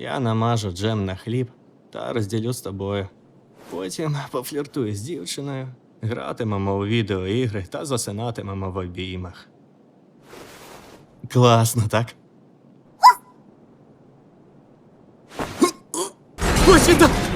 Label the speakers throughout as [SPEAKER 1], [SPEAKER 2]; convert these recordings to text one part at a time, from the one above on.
[SPEAKER 1] Я намажу джем на хліб та розділю з тобою. Потім пофліртую з дівчиною, гратимемо у відеоігри та засинатимемо в обіймах. Класно, так? Ось він там!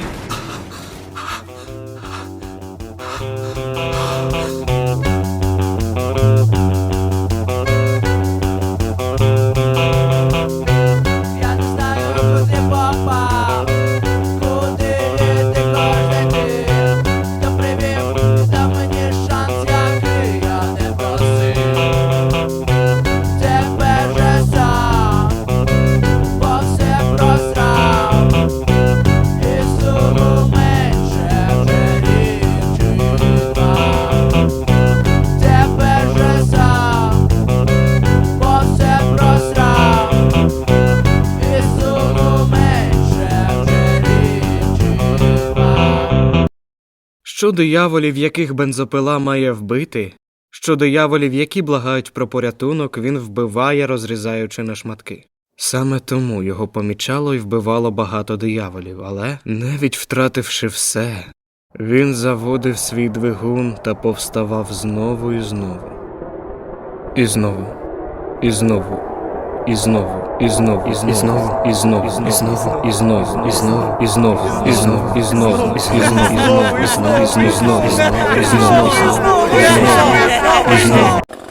[SPEAKER 2] Що дияволів, яких бензопила має вбити, що дияволів, які благають про порятунок, він вбиває, розрізаючи на шматки. Саме тому його помічало і вбивало багато дияволів, але, навіть втративши все, він заводив свій двигун та повставав знову і знову. І знову, і знову, і знову, і знову, і знову, і знову, і знову, і знову, і знову, і знову, і знову, і знову, і знову, і знову, і знову, і знову, і знову, і знову, і знову, і знову, і знову, і знову.